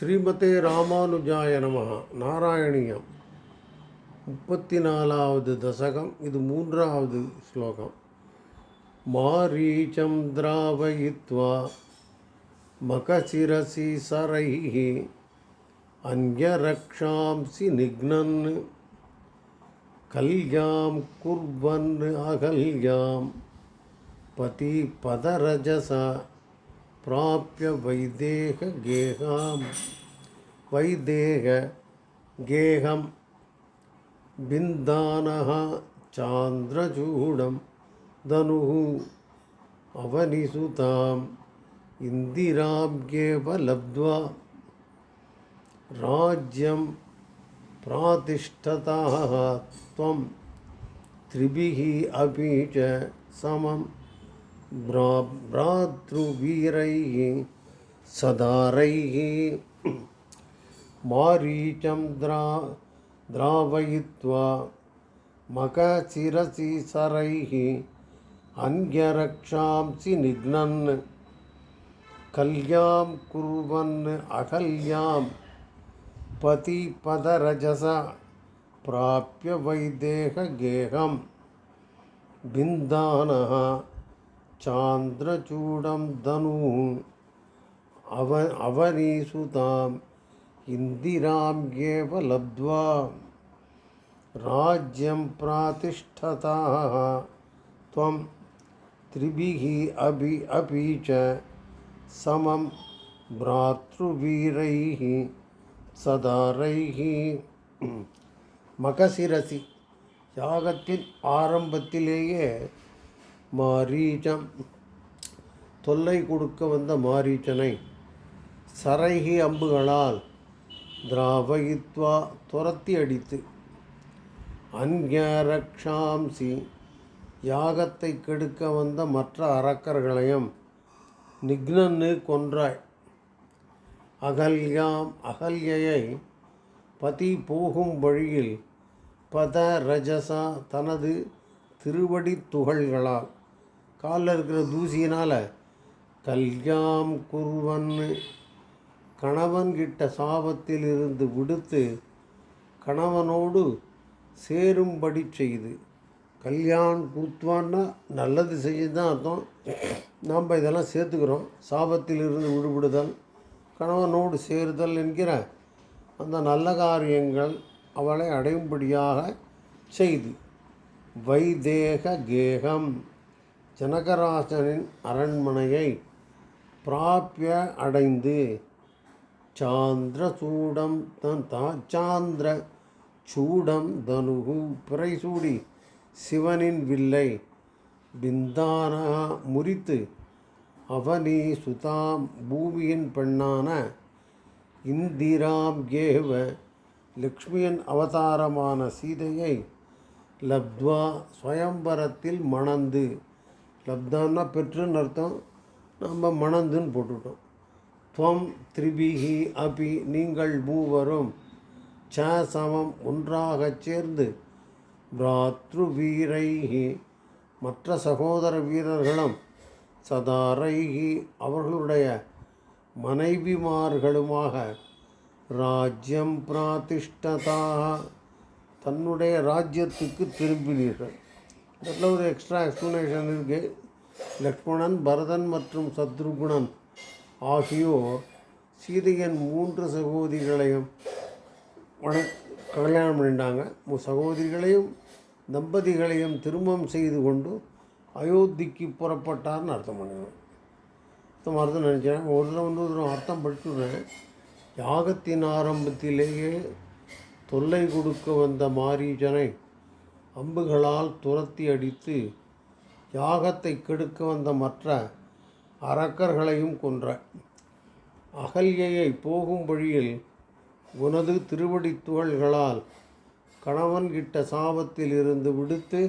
ஸ்ரீமதே ராமானுஜாய நம. நாராயணியம். முப்பத்தி நாலாவது தசகம். இது மூன்றாவது ஸ்லோகம். மாரீச்சம் திராவயித்வா மகசிரசி சரைः அந்யரக்ஷாம்சி நிக்னன் கல்யாம் குர்வன் அகல்யாம் பதி பதரஜசா प्राप्य वैदेहगेहां वैदेहगेहं बिन्दानः चान्द्रचूडं धनुः अवनिसुताम् इन्दिराभ्येव लब्ध्वा राज्यं प्रातिष्ठताः त्वं। त्रिभिः अपि च समं भ्रा भ्रातृवीरैः सदारैः। मारीचं द्रा द्रावयित्वा मकचिरसि सरैः अन्यरक्षांसि निघ्नन् कल्यां कुर्वन् अकल्यां पतिपदरजसा प्राप्य वैदेहगेहं बिन्दानः चान्द्रचूडं धनुः अव अवनीसुताम् इन्दिराम्येव लब्ध्वा राज्यं प्रातिष्ठताः त्वं त्रिभिः अपि अपि च समं भ्रातृवीरैः சதாரைஹி மகசிரசி யாகத்தின் ஆரம்பத்திலேயே மாரீச்சம். தொல்லை கொடுக்க வந்த மாரீச்சனை சரைகி அம்புகளால் திராவகித்வா துரத்தி அடித்து அந்யரக்ஷாம்சி யாகத்தை கெடுக்க வந்த மற்ற அரக்கர்களையும் நிக்னன்னு கொன்றாய். அகல்யாம் அகல்யையை பதி போகும் வழியில் பத ரஜசா தனது திருவடி துகள்களால் காலில் இருக்கிற தூசியினால் கல்யாம் குர்வன்னு கணவன்கிட்ட சாபத்தில் இருந்து விடுத்து கணவனோடு சேரும்படி செய்து. கல்யாண் குத்வான்னா நல்லது செய்ய தான் அர்த்தம். நாம் இதெல்லாம் சேர்த்துக்கிறோம். சாபத்தில் இருந்து விடுபடுதல் கணவனோடு சேருதல் என்கிற அந்த நல்ல காரியங்கள் அவளை அடையும்படியாக செய்து. வைதேக கேகம். ஜனகராசனின் அரண்மனையை பிராப்பிய அடைந்து சாந்திர சூடம் தன் தா சாந்திர சூடம் தனுகு பிறைசூடி சிவனின் வில்லை பிந்தானா முறித்து அவனி சுதாம் பூமியின் பெண்ணான இந்திராம் ஏவ லக்ஷ்மியின் அவதாரமான சீதையை லப்த்வா ஸ்வயம்பரத்தில் மணந்து லப்தான்னா பெற்றுன்னு அர்த்தம் நம்ம மணந்துன்னு போட்டுட்டோம். துவம் திரிபிகி அபி நீங்கள் மூவரும் ச சமம் ஒன்றாகச் சேர்ந்து பிராத்ரு வீரைகி மற்ற சகோதர வீரர்களும் சதாரைகி அவர்களுடைய மனைவிமார்களுமாக ராஜ்யம் பிராதிஷ்டதாக தன்னுடைய ராஜ்யத்துக்கு திரும்பினீர்கள். இதில் ஒரு எக்ஸ்ட்ரா எக்ஸ்ப்ளனேஷன் இருக்குது லக்ஷ்மணன் பரதன் மற்றும் சத்ருகுணன் ஆகியோர் சீதையின் மூன்று சகோதரிகளையும் வண கல்யாணம் பண்ணிட்டாங்க. மு- சகோதரிகளையும் தம்பதிகளையும் திருமணம் செய்து கொண்டு அயோத்திக்கு புறப்பட்டார்னு அர்த்தம் பண்ணுவேன் அர்த்தம் அர்த்தம் நினச்சேன் ஒரு வந்து ஒரு அர்த்தம் படிச்சுடுறேன். யாகத்தின் ஆரம்பத்திலேயே தொல்லை கொடுக்க வந்த மாரீச்சனை அம்புகளால் துரத்தி அடித்து யாகத்தை கெடுக்க வந்த மற்ற அரக்கர்களையும் கொன்ற. அகல்யையை போகும் வழியில் உனது திருவடி துகள்களால் கணவன்கிட்ட சாபத்தில் இருந்து விடுத்து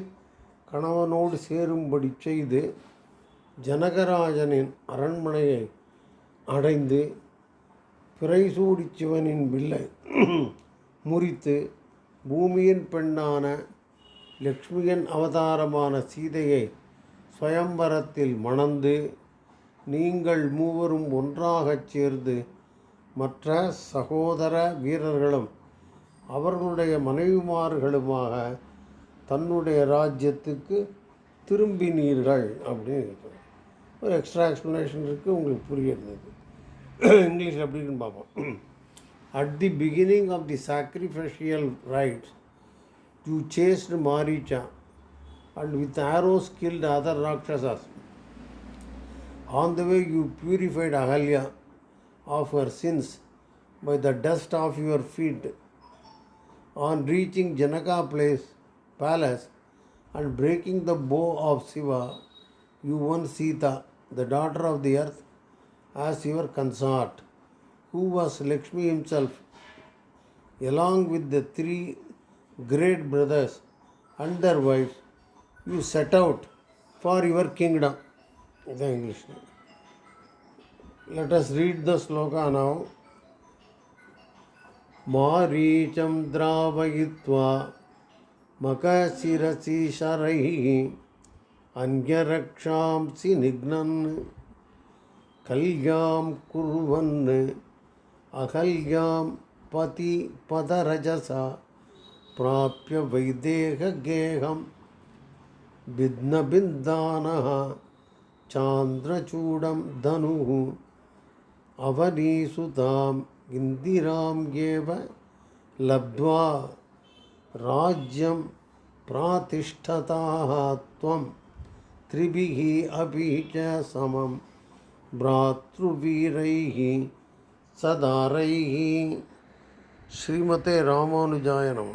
கணவனோடு சேரும்படி செய்து ஜனகராஜனின் அரண்மனையை அடைந்து பிறைசூடி சிவனின் வில்லை முறித்து பூமியின் பெண்ணான லக்ஷ்மியின் அவதாரமான சீதையை சுயம்பரத்தில் மணந்து நீங்கள் மூவரும் ஒன்றாகச் சேர்ந்து மற்ற சகோதர வீரர்களும் அவர்களுடைய மனைவிமார்களுமாக தன்னுடைய ராஜ்யத்துக்கு திரும்பினீர்கள் அப்படின்னு ஒரு எக்ஸ்ட்ரா எக்ஸ்ப்ளனேஷன் இருக்குது உங்களுக்கு புரியுறது இங்கிலீஷ் அப்படின்னு பார்ப்போம். At the beginning of the sacrificial rites you chased Maricha and with arrows killed other Rakshasas. On the way, you purified Ahalya of her sins by the dust of your feet. On reaching Janaka place, palace and breaking the bow of Shiva, you won Sita, the daughter of the earth, as your consort, who was Lakshmi himself, along with the three great brothers and their wives, you set out for your kingdom. The English. Let us read the sloka now. मारीचं द्रावयित्वा मकशिरसि शरैः अन्यरक्षांसि निघ्नन् कल्यां कुर्वन् अहल्यां पति पदरजसा प्राप्य वैदेहगेहं विघ्नबिन्दानः चान्द्रचूडं धनुः। अवनीसुताम् इन्दिराम् एव लब्ध्वा। राज्यं प्रातिष्ठताः त्वं। त्रिभिः अपि च समं। भ्रातृवीरैः सदारैः। श्रीमते रामानुजाय नमः।